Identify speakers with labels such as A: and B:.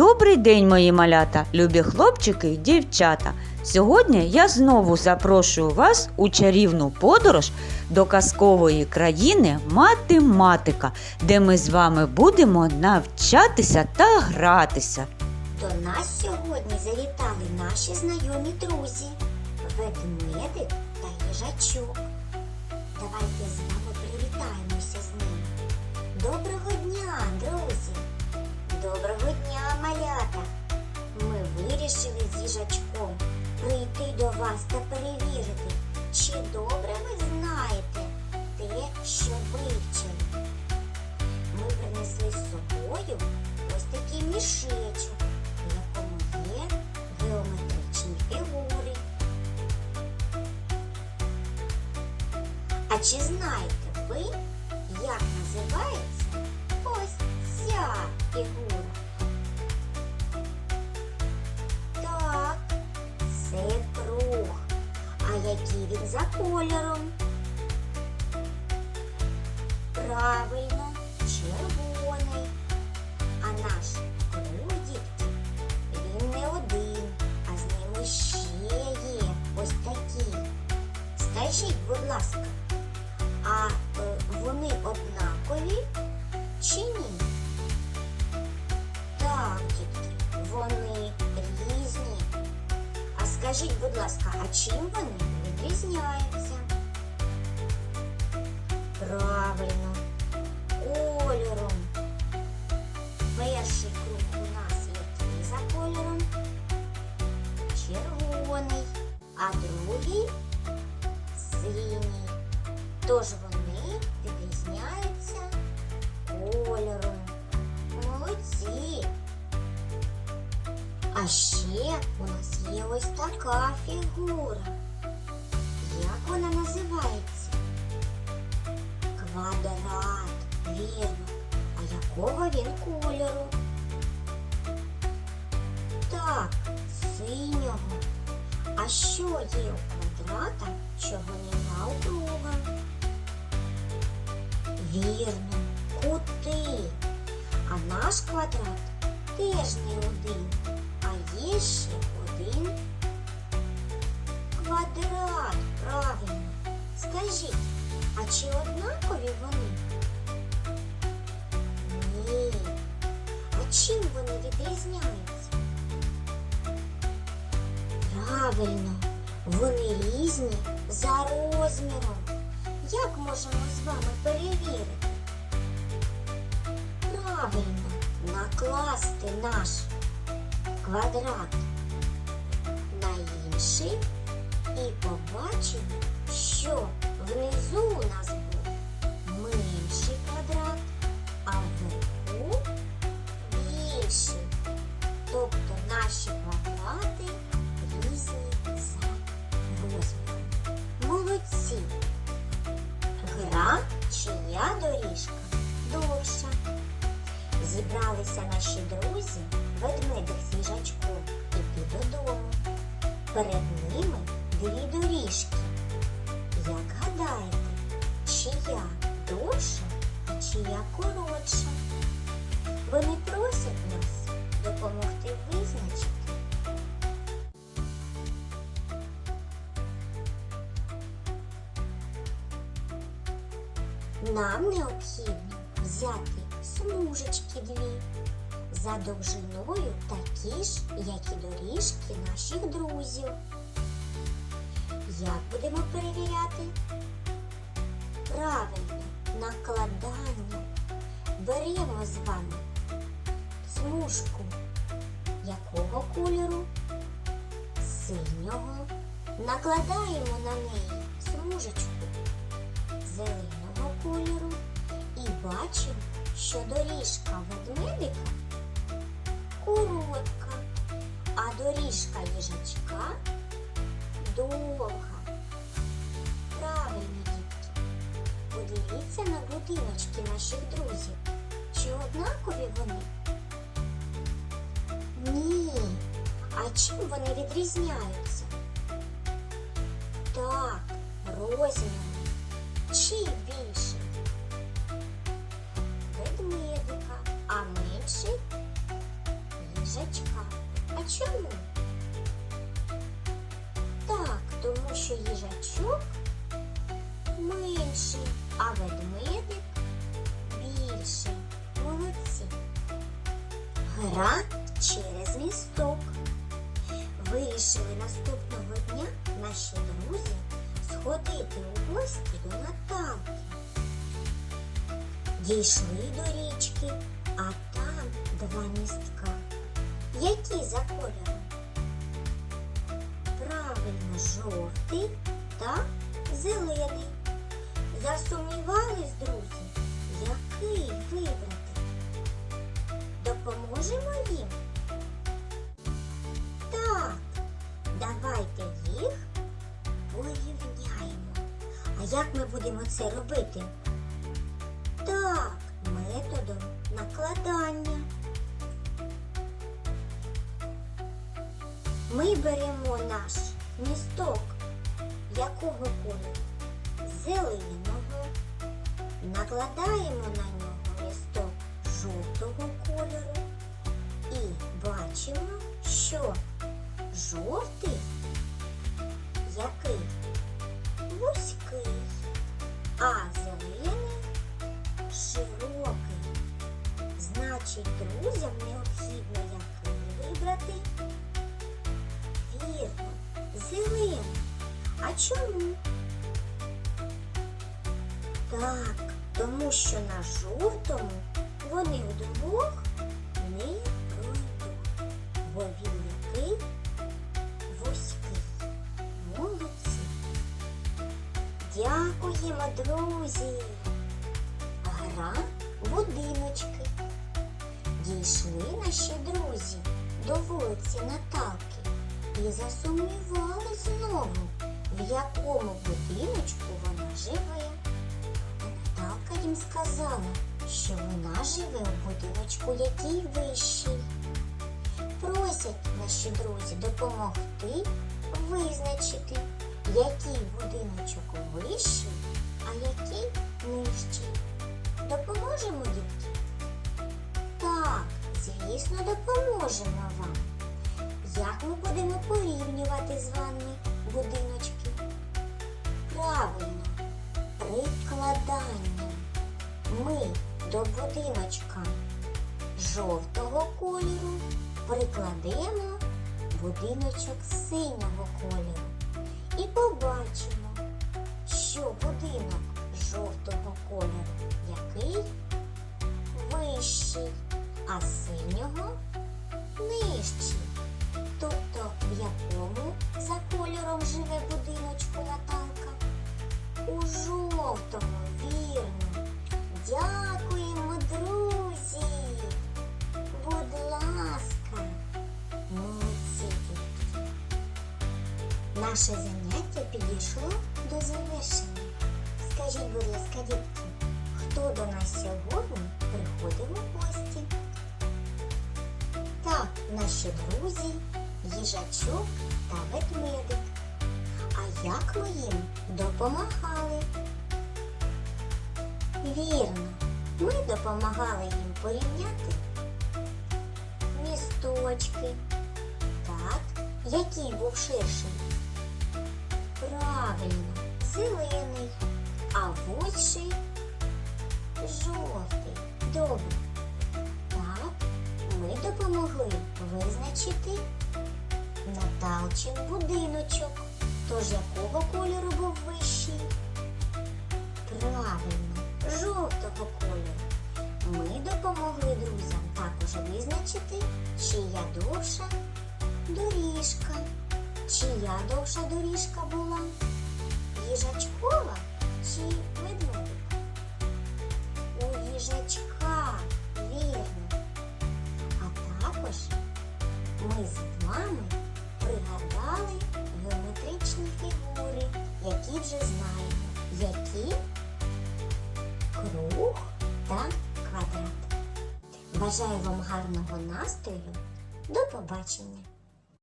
A: Добрий день, мої малята, любі хлопчики й дівчата. Сьогодні я знову запрошую вас у чарівну подорож до казкової країни математика, де ми з вами будемо навчатися та гратися.
B: До нас сьогодні завітали наші знайомі друзі ведмедик та їжачок. Давайте з вами привітаємося з ними. Доброго дня, друзі! Чи знаєте ви, як називається ось ця фігура? Так, це круг. А який він за кольором? Правильно, червоний. А наш круг, він не один, а з ними ще є ось такі. Скажіть, будь ласка, а е, вони однакові чи ні? Так, дітки, вони різні. А скажіть, будь ласка, а чим вони відрізняються? Правильно, кольором. Перший круг у нас який за кольором? Червоний, а другий синій. Тож вони відрізняються кольором. Молодці. А ще у нас є ось така фігура. Як вона називається? Квадрат, вірно. А якого він кольору? Так, синього. А що є у квадрата, чого нема у круга? Вірно, кути. А наш квадрат теж не один, а є ще один квадрат. Правильно. Скажіть, а чи однакові вони? Ні. А чим вони відрізняються? Правильно, вони різні за розміром. Як можемо з вами перевірити? Правильно, накласти наш квадрат на інший і побачимо, що внизу у нас був менший квадрат, а вверху більший. Тобто наші чия доріжка довша. Зібралися наші друзі, ведмедик їжачком, іти додому. Перед ними дві доріжки. Як гадаєте, чия довша, а чия коротша? Вони просять нас допомогти визначити. Нам необхідно взяти смужечки дві за довжиною такі ж, як і доріжки наших друзів. Як будемо перевіряти? Правильно, накладання. Беремо з вами смужку якого кольору? Синього. Накладаємо на неї смужечку зеленого кольору і бачимо, що доріжка ведмедика коротка, а доріжка їжачка довга. Правильно, дітки. Подивіться на будиночки наших друзів. Чи однакові вони? Ні. А чим вони відрізняються? Так, розміром. Чий більший? Ведмедика, а менший їжачка. А чому? Так, тому що їжачок менший, а ведмедик більший. Молодці. Гра через місток. Вирішили наступного дня наші друзі сходити у гості до Наталки. Дійшли до річки, а там два містка. Які за кольором? Правильно, жовтий та зелений. Засумнівались, друзі, який вибрати? Допоможемо їм? Як ми будемо це робити? Так, методом накладання. Ми беремо наш місток якого кольору? Зеленого. Накладаємо на нього місток жовтого кольору і бачимо, що жовтий який вузький, А чому? Так, тому що на жовтому вони вдвох не пройдуть, бо він який вузький. Молодці. Дякуємо, друзі. Гра будиночки. Дійшли наші друзі до вулиці Наталки і засумнівали знову, в якому будиночку вона живе. Наталка їм сказала, що вона живе у будиночку, який вищий. Просять наші друзі допомогти визначити, який будиночок вищий, а який нижчий. Допоможемо дітки? Так, звісно, допоможемо вам. Як ми будемо порівнювати з вами будиночки? Правильно, прикладанням. Ми до будиночка жовтого кольору прикладемо будиночок синього кольору. І побачимо, що будинок жовтого кольору який вищий, а синього нижчий. Тобто в якому за кольором живе будиночку? У жовтому, вірно. Дякуємо, друзі. Будь ласка, молодці. Наше заняття підійшло до завершення. Скажіть, будь ласка, дітки, хто до нас сьогодні приходив у гості? Так, наші друзі, їжачок та ведмедик. А як ми їм допомагали? Вірно, ми допомагали їм порівняти місточки. Так, який був ширший? Правильно, зелений, а вузький жовтий. Добре. Так, ми допомогли визначити Наталчин будиночок. Тож якого кольору був вищий? Правильно, жовтого кольору. Ми допомогли друзям також визначити, чия довша доріжка. Чия довша доріжка була? Їжачкова чи ведмедика? У їжачка, вірно. А також ми з вами пригадали геометричні фігури, які вже знаємо, які круг та квадрат. Бажаю вам гарного настрою. До побачення!